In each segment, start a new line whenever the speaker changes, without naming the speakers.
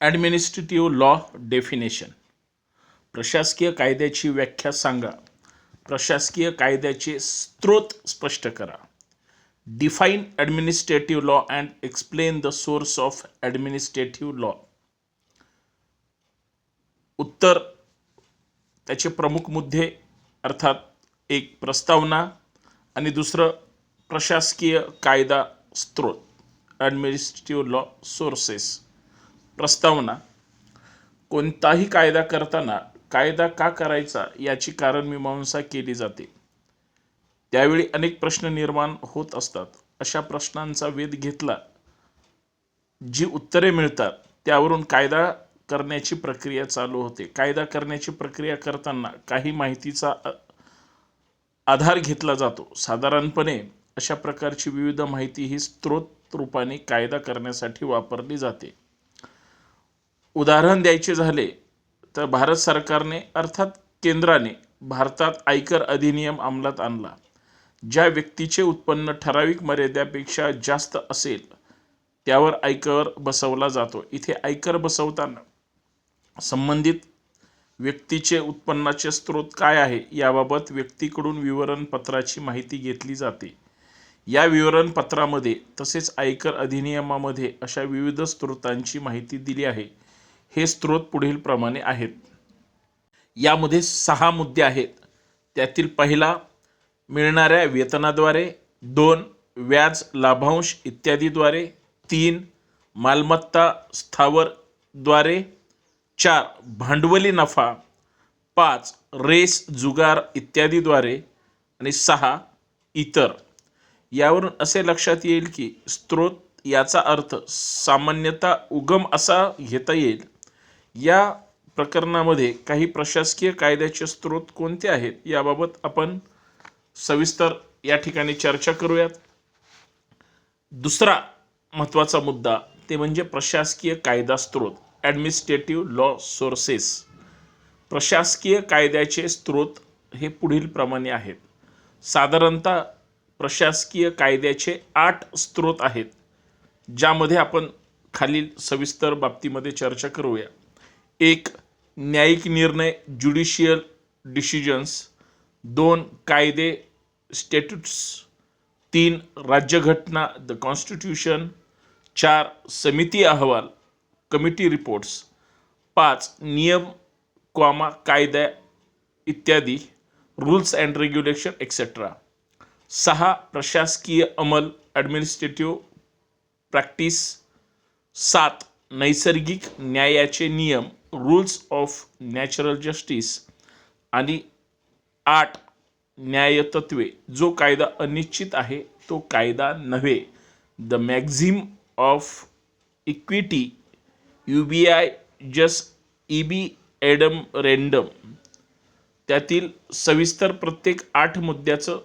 Administrative law definition प्रशासकीय कायद्याची व्याख्या सांगा. प्रशासकीय कायद्याचे स्रोत स्पष्ट करा. Define administrative law and explain the source of administrative law उत्तर त्याचे प्रमुख मुद्दे अर्थात एक प्रस्तावना आणि दुसरं प्रशासकीय कायदा स्रोत ॲडमिनिस्ट्रेटिव्ह लॉ सोर्सेस प्रस्तावना कोणताही कायदा करताना कायदा का करायचा याची कारण मीमांसा केली जाते. त्यावेळी अनेक प्रश्न निर्माण होत असतात. अशा प्रश्नांचा वेध घेतला जी उत्तरे मिळतात त्यावरून कायदा करण्याची प्रक्रिया चालू होते. कायदा करण्याची प्रक्रिया करताना काही माहितीचा आधार घेतला जातो. साधारणपणे अशा प्रकारची विविध माहिती ही स्रोत रूपाने कायदा करण्यासाठी वापरली जाते. उदाहरण द्यायचे झाले तर भारत सरकारने अर्थात केंद्राने भारतात आयकर अधिनियम अंमलात आणला ज्या व्यक्तीचे उत्पन्न ठराविक मर्यादेपेक्षा जास्त असेल त्यावर आयकर बसवला जातो. इथे आयकर बसवताना संबंधित व्यक्तीचे उत्पन्नाचे स्रोत काय आहे याबाबत व्यक्तीकडून विवरणपत्राची माहिती घेतली जाते. या विवरणपत्रामध्ये तसेच आयकर अधिनियमामध्ये अशा विविध स्रोतांची माहिती दिली आहे. हे स्रोत पुढील प्रमाणे आहेत. यामध्ये सहा मुद्दे आहेत. त्यातील पहिला मिळणाऱ्या वेतनाद्वारे दोन व्याज लाभांश इत्यादीद्वारे तीन मालमत्ता स्थावरद्वारे चार भांडवली नफा पाच रेस जुगार इत्यादीद्वारे आणि सहा इतर. यावरून असे लक्षात येईल की स्रोत याचा अर्थ सामान्यतः उगम असा घेता येईल या प्रकरणामध्ये काही प्रशासकीय कायद्याचे स्रोत कोणते आहेत याबाबत आपण सविस्तर या ठिकाणी चर्चा करूयात. दुसरा महत्त्वाचा मुद्दा ते म्हणजे प्रशासकीय कायदा स्रोत ॲडमिनिस्ट्रेटिव्ह लॉ सोर्सेस प्रशासकीय कायद्याचे स्रोत हे पुढील प्रमाणे आहेत. साधारणतः प्रशासकीय कायद्याचे आठ स्रोत आहेत ज्यामध्ये आपण खालील सविस्तर बाबतीमध्ये चर्चा करूया. एक न्यायिक निर्णय ज्युडिशियल डिसिजन्स दोन कायदे स्टॅट्यूट्स तीन राज्यघटना द कॉन्स्टिट्यूशन चार समिती अहवाल कमिटी रिपोर्ट्स पाच नियम कॉमा कायदा इत्यादी रूल्स अँड रेग्युलेशन एक्सेट्रा सहा प्रशासकीय अमल ॲडमिनिस्ट्रेटिव्ह प्रॅक्टिस सात नैसर्गिक न्यायाचे नियम रूल्स ऑफ नॅचरल जस्टिस आणि आठ न्यायतत्वे. जो कायदा अनिश्चित आहे तो कायदा नव्हे. द मॅक्झिम ऑफ इक्विटी यू बी आय जस ई बी एडम रेंडम त्यातील सविस्तर प्रत्येक आठ मुद्द्याचं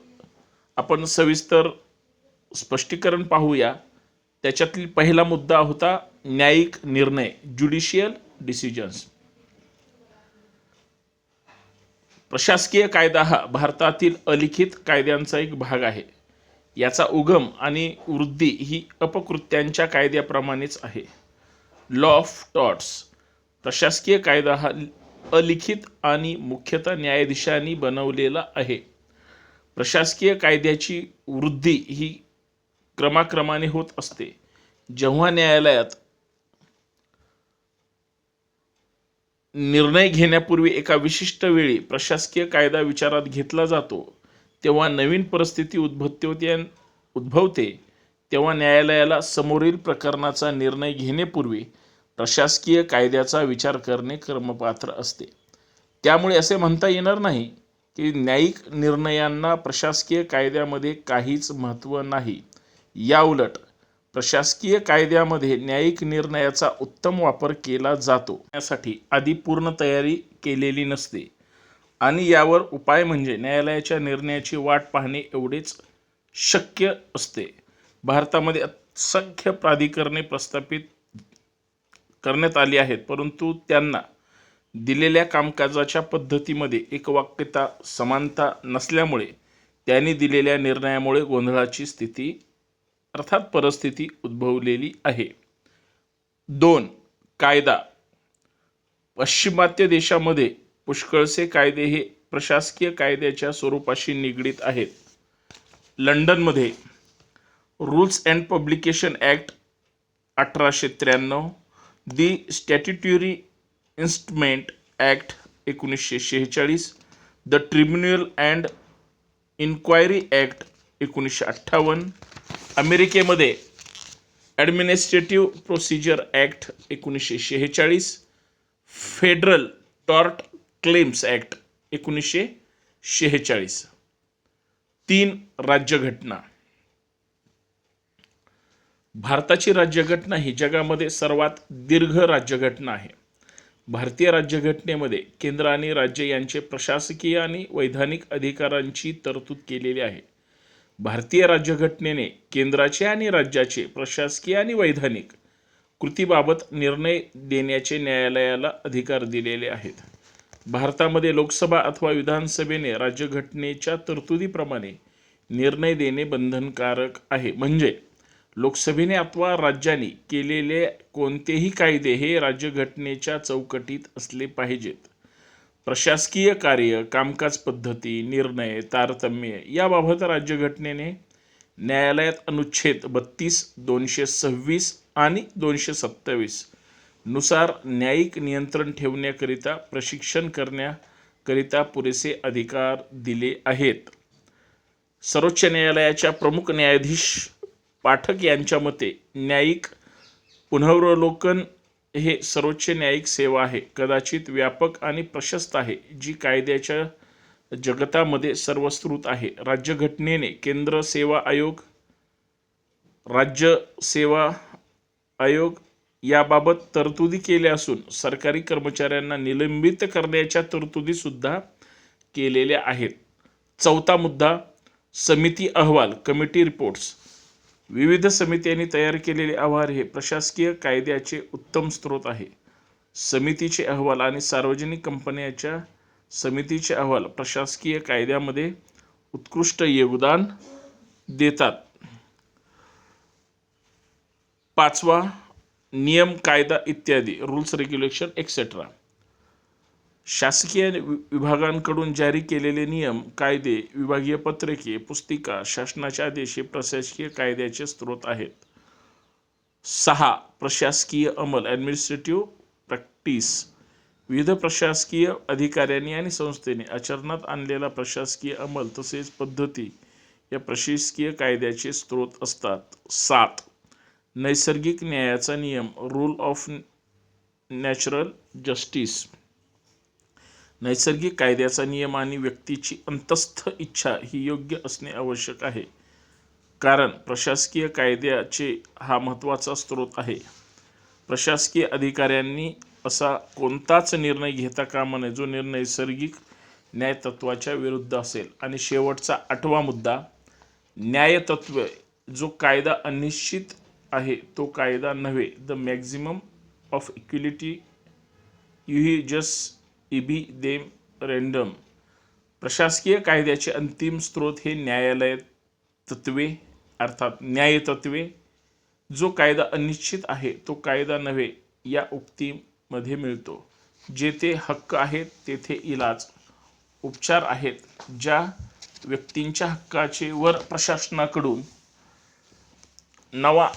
आपण सविस्तर स्पष्टीकरण पाहूया. त्याच्यातील पहिला मुद्दा होता न्यायिक निर्णय ज्युडिशियल डिसिजन्स प्रशासकीय कायदा हा भारतातील अलिखित कायद्यांचा एक भाग आहे. याचा उगम आणि वृद्धी ही अपकृत्यांच्या कायद्याप्रमाणेच आहे. लॉ ऑफ टॉट्स प्रशासकीय कायदा हा अलिखित आणि मुख्यतः न्यायाधीशांनी बनवलेला आहे. प्रशासकीय कायद्याची वृद्धी ही क्रमाक्रमाने होत असते. जेव्हा न्यायालयात निर्णय घेण्यापूर्वी एका विशिष्ट वेळी प्रशासकीय कायदा विचारात घेतला जातो. तेव्हा नवीन परिस्थिती उद्भवते उद्भवते तेव्हा न्यायालयाला समोरील प्रकरणाचा निर्णय घेण्यापूर्वी प्रशासकीय कायद्याचा विचार करणे कर्मपात्र असते. त्यामुळे असे म्हणता येणार नाही की न्यायिक निर्णयांना प्रशासकीय कायद्यामध्ये काहीच महत्त्व नाही. याउलट प्रशासकीय कायद्यामध्ये न्यायिक निर्णयाचा उत्तम वापर केला जातो. यासाठी आधी पूर्ण तयारी केलेली नसते. आणि यावर उपाय म्हणजे न्यायालयाच्या निर्णयाची वाट पाहणे एवढेच शक्य असते. भारतामध्ये असंख्य प्राधिकरणे प्रस्थापित करण्यात आली आहेत परंतु त्यांना दिलेल्या कामकाजाच्या पद्धतीमध्ये एकवाक्यता समानता नसल्यामुळे त्यांनी दिलेल्या निर्णयामुळे गोंधळाची स्थिती अर्थात परिस्थिती उद्भवलेली आहे. दोन कायदा. पाश्चिमात्य देशामध्ये पुष्कळसे कायदे हे प्रशासकीय कायद्याच्या स्वरूपाशी निगडीत आहेत. लंडनमध्ये रूल्स अँड पब्लिकेशन ॲक्ट अठराशे त्र्याण्णव दी स्टॅट्युटरी इन्स्ट्रुमेंट ॲक्ट एकोणीसशे शेहेचाळीस the tribunal and inquiry act एकोणीसशे अठ्ठावन्न अमेरिकेमध्ये ॲडमिनिस्ट्रेटिव्ह प्रोसिजर ॲक्ट एकोणीसशे शेहेचाळीस फेडरल टॉर्ट क्लेम्स ॲक्ट एकोणीसशे शेहेचाळीस. तीन राज्यघटना. भारताची राज्यघटना ही जगामध्ये सर्वात दीर्घ राज्यघटना आहे. भारतीय राज्यघटनेमध्ये केंद्र आणि राज्य यांचे प्रशासकीय आणि वैधानिक अधिकारांची तरतूद केलेली आहे. भारतीय राज्यघटनेने केंद्राचे आणि राज्याचे प्रशासकीय आणि वैधानिक कृतीबाबत निर्णय देण्याचे न्यायालयाला अधिकार दिलेले आहेत. भारतामध्ये लोकसभा अथवा विधानसभेने राज्यघटनेच्या तरतुदीप्रमाणे निर्णय देणे बंधनकारक आहे. म्हणजे लोकसभेने अथवा राज्यांनी केलेले कोणतेही कायदे हे राज्यघटनेच्या चौकटीत असले पाहिजेत. प्रशासकीय कार्य कामकाज पद्धती निर्णय तारतम्य याबाबत राज्यघटनेने न्यायालयात अनुच्छेद बत्तीस दोनशे सव्वीस आणि दोनशे सत्तावीसनुसार न्यायिक नियंत्रण ठेवण्याकरिता प्रशिक्षण करण्याकरिता पुरेसे अधिकार दिले आहेत. सर्वोच्च न्यायालयाच्या प्रमुख न्यायाधीश पाठक यांच्या मते न्यायिक पुनरावलोकन हे सर्वोच्च न्यायिक सेवा आहे. कदाचित व्यापक आणि प्रशस्त आहे जी कायद्याच्या जगतामध्ये सर्वश्रुत आहे. राज्यघटनेने केंद्र सेवा आयोग राज्य सेवा आयोग याबाबत तरतुदी केल्या असून सरकारी कर्मचाऱ्यांना निलंबित करण्याच्या तरतुदीसुद्धा केलेल्या आहेत. चौथा मुद्दा समिती अहवाल कमिटी रिपोर्ट्स. विविध समित्यांनी तयार केलेले अहवाल हे प्रशासकीय कायद्याचे उत्तम स्रोत आहे. समितीचे अहवाल आणि सार्वजनिक कंपन्यांच्या समितीचे अहवाल प्रशासकीय कायद्यामध्ये उत्कृष्ट योगदान देतात. पाचवा नियम कायदा इत्यादी रूल्स रेग्युलेशन एक्सेट्रा शासकीय वि- विभागांकडून जारी केलेले नियम कायदे विभागीय पत्रके पुस्तिका शासनाचे आदेश हे प्रशासकीय कायद्याचे स्रोत आहेत. सहा प्रशासकीय अंमल ॲडमिनिस्ट्रेटिव्ह प्रॅक्टिस विविध प्रशासकीय अधिकाऱ्यांनी आणि संस्थेने आचरणात आणलेला प्रशासकीय अंमल तसेच पद्धती या प्रशासकीय कायद्याचे स्रोत असतात. सात नैसर्गिक न्यायाचा नियम रूल ऑफ नॅचरल जस्टिस नैसर्गिक कायद्याचा नियम आणि व्यक्तीची अंतस्थ इच्छा ही योग्य असणे आवश्यक आहे. कारण प्रशासकीय कायद्याचे हा महत्त्वाचा स्रोत आहे. प्रशासकीय अधिकाऱ्यांनी असा कोणताच निर्णय घेता कामा नये जो निर्णय नैसर्गिक न्यायतत्वाच्या विरुद्ध असेल. आणि शेवटचा आठवा मुद्दा न्यायतत्व जो कायदा अनिश्चित आहे तो कायदा नव्हे. द मॅक्झिमम ऑफ इक्विलिटी यू ही जस्ट इबी देम रेंडम. प्रशासकीय कायद्याचे अंतिम स्रोत हे न्यायालय तत्वे अर्थात न्यायतत्वे जो कायदा अनिश्चित आहे तो कायदा नव्हे या उक्तीमध्ये मिळतो. जेथे हक्क आहेत तेथे इलाज. उपचार आहेत ज्या व्यक्तींच्या हक्काचे वर प्रशासनाकडून नवा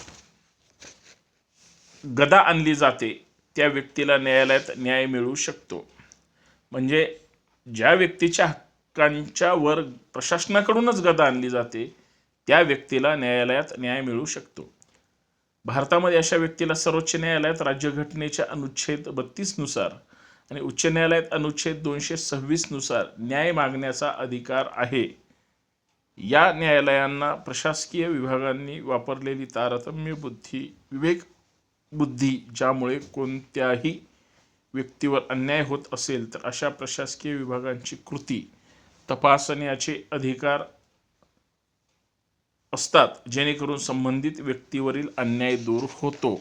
गदा आणली जाते त्या व्यक्तीला न्यायालयात न्याय मिळू शकतो. म्हणजे ज्या व्यक्तीच्या हक्कांच्या वर प्रशासनाकडूनच गदा आणली जाते त्या व्यक्तीला न्यायालयात न्याय मिळू शकतो. भारतामध्ये अशा व्यक्तीला सर्वोच्च न्यायालयात राज्यघटनेच्या अनुच्छेद बत्तीसनुसार आणि उच्च न्यायालयात अनुच्छेद दोनशे सव्वीसनुसार न्याय मागण्याचा अधिकार आहे. या न्यायालयांना प्रशासकीय विभागांनी वापरलेली तारतम्य बुद्धी विवेक बुद्धी ज्यामुळे कोणत्याही व्यक्तीवर अन्याय होत असेल तर अशा प्रशासकीय विभागांची कृती तपासण्याचे अधिकार असतात जेणेकरून संबंधित व्यक्तीवरील अन्याय दूर होतो.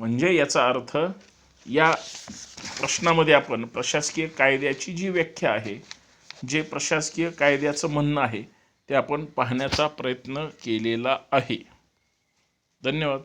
म्हणजे याचा अर्थ या प्रश्नामध्ये आपण प्रशासकीय कायद्याची जी व्याख्या आहे जे प्रशासकीय कायद्याचं म्हणणं आहे ते आपण पाहण्याचा प्रयत्न केलेला आहे. धन्यवाद.